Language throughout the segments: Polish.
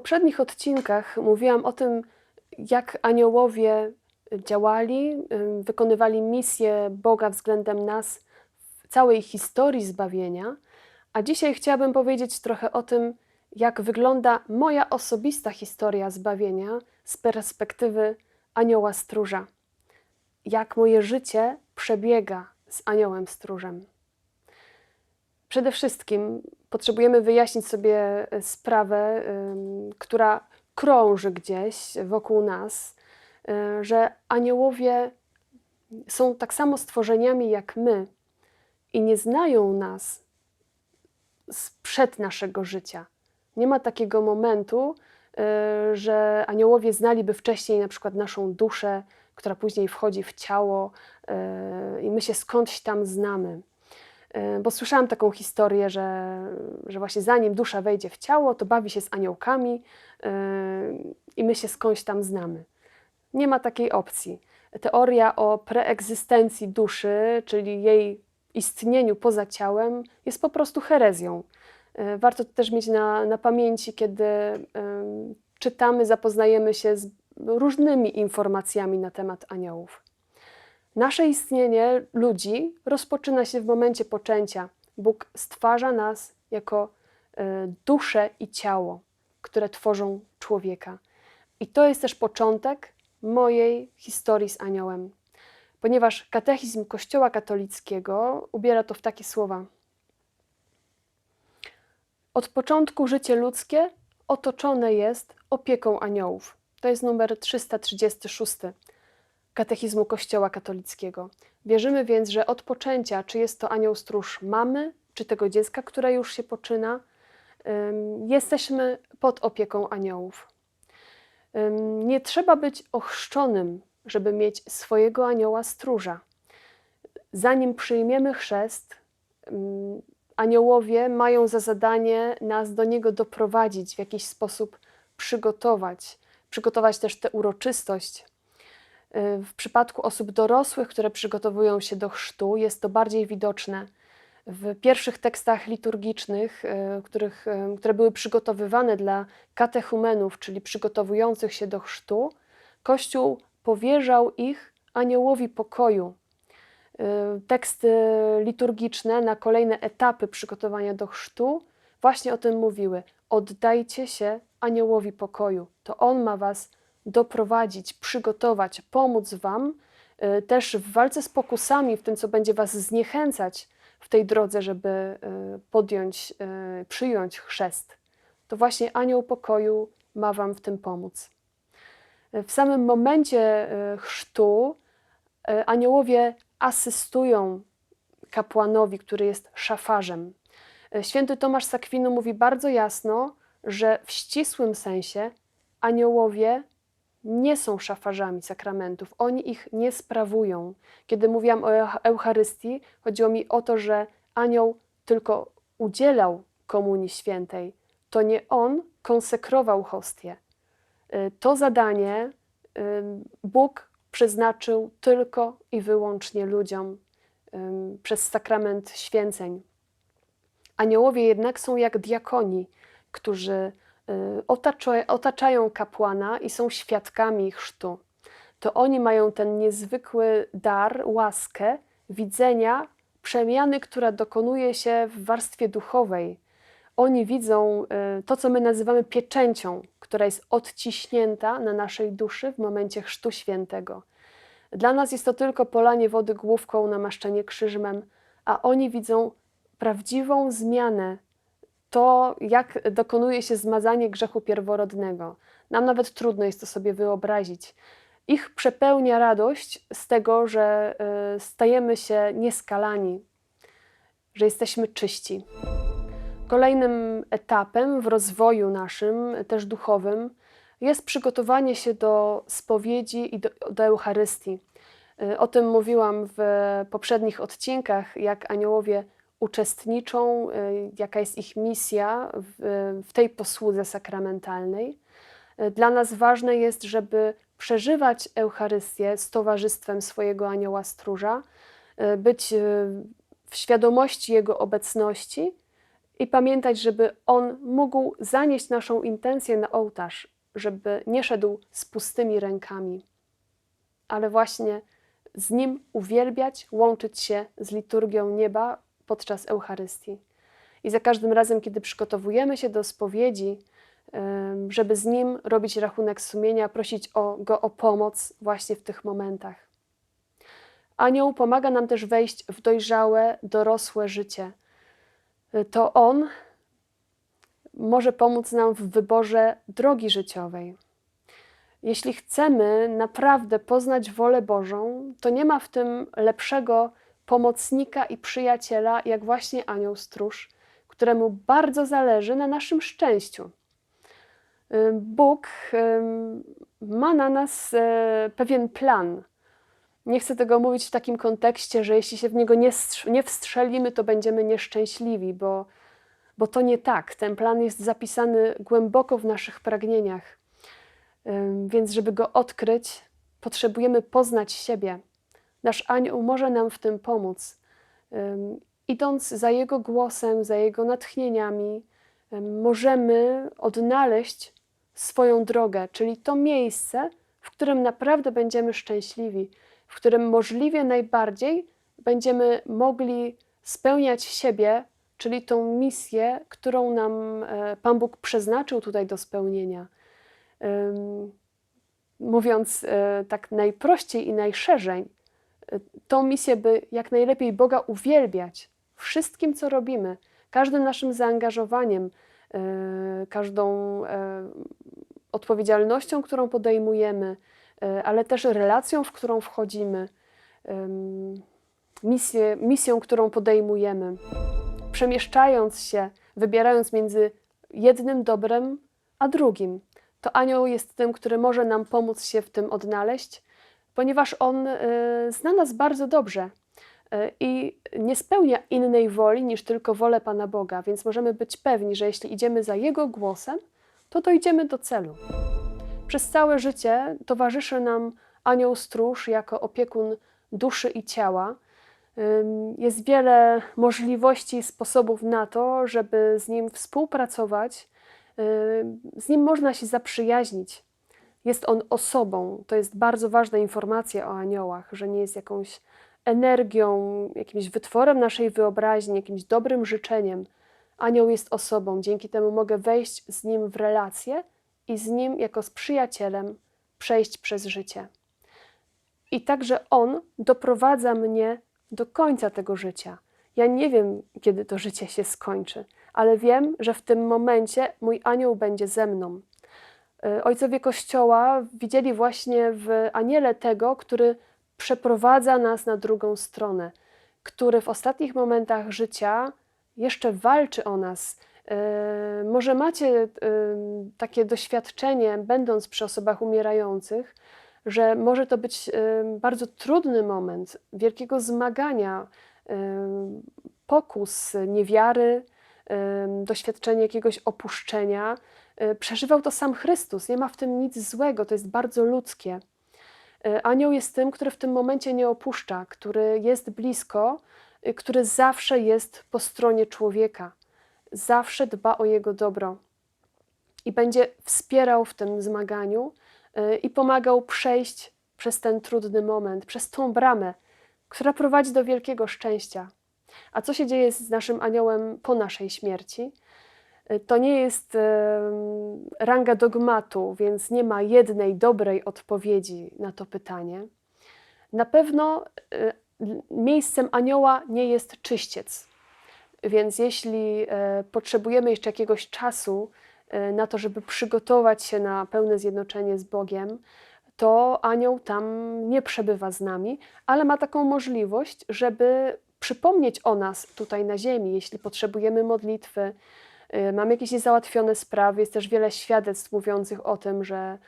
poprzednich odcinkach mówiłam o tym, jak aniołowie działali, wykonywali misję Boga względem nas w całej historii zbawienia. A dzisiaj chciałabym powiedzieć trochę o tym, jak wygląda moja osobista historia zbawienia z perspektywy anioła stróża. Jak moje życie przebiega z aniołem stróżem. Przede wszystkim potrzebujemy wyjaśnić sobie e, sprawę, która krąży gdzieś wokół nas, y, że aniołowie są tak samo stworzeniami jak my i nie znają nas sprzed naszego życia. Nie ma takiego momentu, y, że aniołowie znaliby wcześniej na przykład naszą duszę, która później wchodzi w ciało i my się skądś tam znamy. Y, Bo słyszałam taką historię, że, że właśnie zanim dusza wejdzie w ciało, to bawi się z aniołkami y, i my się skądś tam znamy. Nie ma takiej opcji. Teoria o preegzystencji duszy, czyli jej istnieniu poza ciałem, jest po prostu herezją. Y, Warto to też mieć na, na pamięci, kiedy czytamy, zapoznajemy się z różnymi informacjami na temat aniołów. Nasze istnienie ludzi rozpoczyna się w momencie poczęcia. Bóg stwarza nas jako y, duszę i ciało, które tworzą człowieka. I to jest też początek mojej historii z aniołem, ponieważ katechizm Kościoła katolickiego ubiera to w takie słowa. Od początku życie ludzkie otoczone jest opieką aniołów. To jest numer 336 katechizmu Kościoła katolickiego. Wierzymy więc, że od poczęcia, czy jest to anioł stróż mamy, czy tego dziecka, które już się poczyna, jesteśmy pod opieką aniołów. Nie trzeba być ochrzczonym, żeby mieć swojego anioła stróża. Zanim przyjmiemy chrzest, aniołowie mają za zadanie nas do niego doprowadzić, w jakiś sposób przygotować, przygotować też tę uroczystość. Y, W przypadku osób dorosłych, które przygotowują się do chrztu, jest to bardziej widoczne. W pierwszych tekstach liturgicznych, y, których, y, które były przygotowywane dla katechumenów, czyli przygotowujących się do chrztu, Kościół powierzał ich aniołowi pokoju. Teksty liturgiczne na kolejne etapy przygotowania do chrztu właśnie o tym mówiły. Oddajcie się aniołowi pokoju. To on ma was doprowadzić, przygotować, pomóc Wam y, też w walce z pokusami, w tym, co będzie Was zniechęcać w tej drodze, żeby y, podjąć, y, przyjąć chrzest. To właśnie Anioł Pokoju ma Wam w tym pomóc. W samym momencie chrztu aniołowie asystują kapłanowi, który jest szafarzem. Święty Tomasz z Akwinu mówi bardzo jasno, że w ścisłym sensie aniołowie nie są szafarzami sakramentów, oni ich nie sprawują. Kiedy mówiłam o Euch- Eucharystii, chodziło mi o to, że anioł tylko udzielał komunii świętej. To nie on konsekrował hostię. Y, To zadanie y, Bóg przeznaczył tylko i wyłącznie ludziom przez sakrament święceń. Aniołowie jednak są jak diakoni, którzy otaczają kapłana i są świadkami chrztu. To oni mają ten niezwykły dar, łaskę widzenia przemiany, która dokonuje się w warstwie duchowej. Oni widzą y, to, co my nazywamy pieczęcią, która jest odciśnięta na naszej duszy w momencie chrztu świętego. Dla nas jest to tylko polanie wody główką, namaszczenie krzyżmem, a oni widzą prawdziwą zmianę to, jak dokonuje się zmazanie grzechu pierworodnego. Nam nawet trudno jest to sobie wyobrazić. Ich przepełnia radość z tego, że y, stajemy się nieskalani, że jesteśmy czyści. Kolejnym etapem w rozwoju naszym, też duchowym, jest przygotowanie się do spowiedzi i do, do Eucharystii. Y, O tym mówiłam w poprzednich odcinkach, jak aniołowie uczestniczą, y, jaka jest ich misja w, w tej posłudze sakramentalnej. Dla nas ważne jest, żeby przeżywać Eucharystię z towarzystwem swojego anioła stróża, y, być y, w świadomości jego obecności i pamiętać, żeby On mógł zanieść naszą intencję na ołtarz, żeby nie szedł z pustymi rękami, ale właśnie z Nim uwielbiać, łączyć się z liturgią nieba podczas Eucharystii. I za każdym razem, kiedy przygotowujemy się do spowiedzi, żeby z Nim robić rachunek sumienia, prosić o, Go o pomoc właśnie w tych momentach. Anioł pomaga nam też wejść w dojrzałe, dorosłe życie. To On może pomóc nam w wyborze drogi życiowej. Jeśli chcemy naprawdę poznać wolę Bożą, to nie ma w tym lepszego pomocnika i przyjaciela, jak właśnie anioł stróż, któremu bardzo zależy na naszym szczęściu. Bóg ma na nas e, pewien plan. Nie chcę tego mówić w takim kontekście, że jeśli się w niego nie, strz- nie wstrzelimy, to będziemy nieszczęśliwi, bo, bo to nie tak. Ten plan jest zapisany głęboko w naszych pragnieniach. Więc, żeby go odkryć, potrzebujemy poznać siebie. Nasz anioł może nam w tym pomóc. Idąc za jego głosem, za jego natchnieniami, możemy odnaleźć swoją drogę, czyli to miejsce, w którym naprawdę będziemy szczęśliwi, w którym możliwie najbardziej będziemy mogli spełniać siebie, czyli tą misję, którą nam e, Pan Bóg przeznaczył tutaj do spełnienia. Mówiąc e, tak najprościej i najszerzej, tą misję, by jak najlepiej Boga uwielbiać wszystkim, co robimy, każdym naszym zaangażowaniem, e, każdą e, odpowiedzialnością, którą podejmujemy, e, ale też relacją, w którą wchodzimy, misję, misją, którą podejmujemy. Przemieszczając się, wybierając między jednym dobrem a drugim, to anioł jest tym, który może nam pomóc się w tym odnaleźć, ponieważ on e, zna nas bardzo dobrze e, i nie spełnia innej woli niż tylko wolę Pana Boga, więc możemy być pewni, że jeśli idziemy za Jego głosem, to dojdziemy do celu. Przez całe życie towarzyszy nam anioł stróż jako opiekun duszy i ciała. Jest wiele możliwości i sposobów na to, żeby z nim współpracować. Z nim można się zaprzyjaźnić. Jest on osobą. To jest bardzo ważna informacja o aniołach, że nie jest jakąś energią, jakimś wytworem naszej wyobraźni, jakimś dobrym życzeniem. Anioł jest osobą. Dzięki temu mogę wejść z nim w relację i z nim jako z przyjacielem przejść przez życie. I także on doprowadza mnie do końca tego życia. Ja nie wiem, kiedy to życie się skończy, ale wiem, że w tym momencie mój anioł będzie ze mną. Y, Ojcowie Kościoła widzieli właśnie w aniele tego, który przeprowadza nas na drugą stronę, który w ostatnich momentach życia jeszcze walczy o nas. Y, Może macie y, takie doświadczenie, będąc przy osobach umierających, że może to być bardzo trudny moment wielkiego zmagania, pokus niewiary, doświadczenie jakiegoś opuszczenia. Y, Przeżywał to sam Chrystus, nie ma w tym nic złego, to jest bardzo ludzkie. Y, Anioł jest tym, który w tym momencie nie opuszcza, który jest blisko, y, który zawsze jest po stronie człowieka, zawsze dba o jego dobro i będzie wspierał w tym zmaganiu i pomagał przejść przez ten trudny moment, przez tą bramę, która prowadzi do wielkiego szczęścia. A co się dzieje z naszym aniołem po naszej śmierci? To nie jest ranga dogmatu, więc nie ma jednej dobrej odpowiedzi na to pytanie. Na pewno l- miejscem anioła nie jest czyściec. Więc jeśli e, potrzebujemy jeszcze jakiegoś czasu e, na to, żeby przygotować się na pełne zjednoczenie z Bogiem, to anioł tam nie przebywa z nami, ale ma taką możliwość, żeby przypomnieć o nas tutaj na ziemi, jeśli potrzebujemy modlitwy, e, mamy jakieś niezałatwione sprawy. Jest też wiele świadectw mówiących o tym, że,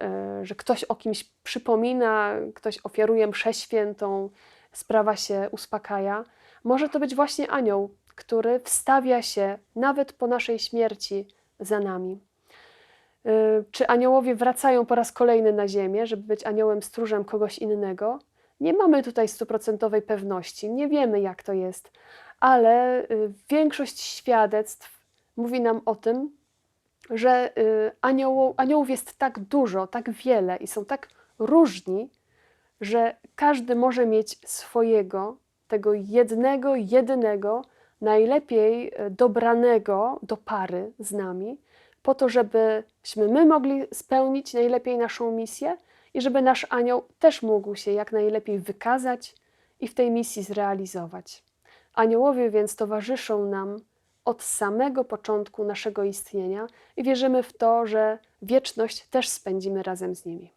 e, że ktoś o kimś przypomina, ktoś ofiaruje mszę świętą, sprawa się uspokaja. Może to być właśnie anioł, który wstawia się nawet po naszej śmierci za nami. Y, Czy aniołowie wracają po raz kolejny na ziemię, żeby być aniołem stróżem kogoś innego? Nie mamy tutaj stuprocentowej pewności, nie wiemy jak to jest, ale y, większość świadectw mówi nam o tym, że y, anioło, aniołów jest tak dużo, tak wiele i są tak różni, że każdy może mieć swojego, tego jednego, jedynego, najlepiej y, dobranego do pary z nami, po to, żebyśmy my mogli spełnić najlepiej naszą misję i żeby nasz anioł też mógł się jak najlepiej wykazać i w tej misji zrealizować. Aniołowie więc towarzyszą nam od samego początku naszego istnienia i wierzymy w to, że wieczność też spędzimy razem z nimi.